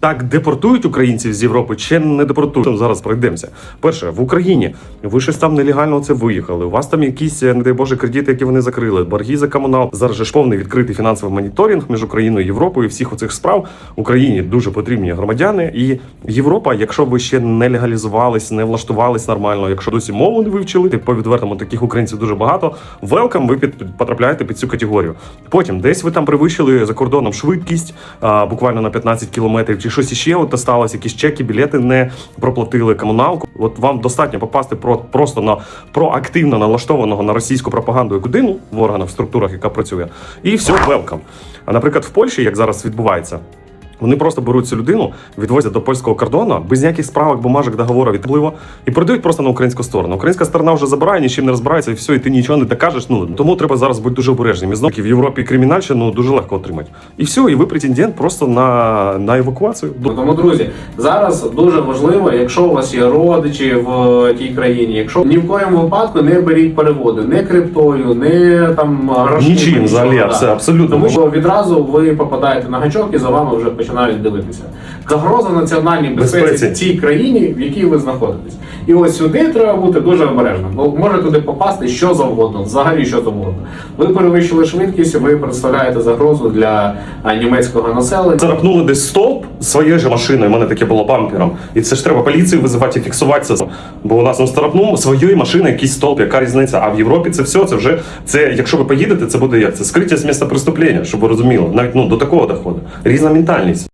Так депортують українців з Європи чи не депортують? Зараз пройдемося. Перше, в Україні ви щось там нелегально це виїхали. У вас там якісь, е, не дай Боже, кредити, які вони закрили, борги за комунал. Зараз же ж повний відкритий фінансовий моніторинг між Україною і Європою. Всіх оцих справ Україні дуже потрібні громадяни. І Європа, якщо ви ще не легалізувались, не влаштувались нормально, якщо досі мову не вивчили, ти по відвертому таких українців дуже багато. Велкам, ви під, потрапляєте під цю категорію. Потім десь ви там перевищили за кордоном швидкість а, буквально на 15 кілометрів, чи щось іще от сталося, якісь чеки, білети не проплатили комуналку. От вам достатньо попасти про просто на проактивно налаштованого на російську пропаганду людину в органах, в структурах, яка працює, і все, велкам. А наприклад, в Польщі, як зараз відбувається. Вони просто беруть цю людину, відвозять до польського кордону без ніяких справок, бумажок, договору відпливу і передають просто на українську сторону. Українська сторона вже забирає, нічим не розбирається, і все, і ти нічого не докажеш. Ну тому треба зараз бути дуже обережним. І знову в Європі кримінальщину дуже легко отримати. І все, і ви претендент просто на, на евакуацію. Ну, Тому, друзі, зараз дуже важливо, якщо у вас є родичі в е, тій країні, якщо ні в коєму випадку не беріть переводи, не криптою, не там грошима, Нічим взагалі, все абсолютно. Тому що відразу ви попадаєте на гачок і за вами вже починають дивитися. Загроза національній безпеці, в цій країні, в якій ви знаходитесь. І ось сюди треба бути дуже обережним. Бо може туди попасти що завгодно, взагалі що завгодно. Ви перевищили швидкість, ви представляєте загрозу для німецького населення. Царапнули десь стовп своєю ж машиною, у мене таке було бампером. І це ж треба поліцію визивати і фіксувати це. Бо у нас ну, старапнув своєї машини якийсь стовп, яка різниця. А в Європі це все, це вже це, якщо ви поїдете, це буде як? Це скриття з місця преступлення, щоб ви розуміли. Навіть ну до такого доходить. Різна ментальність.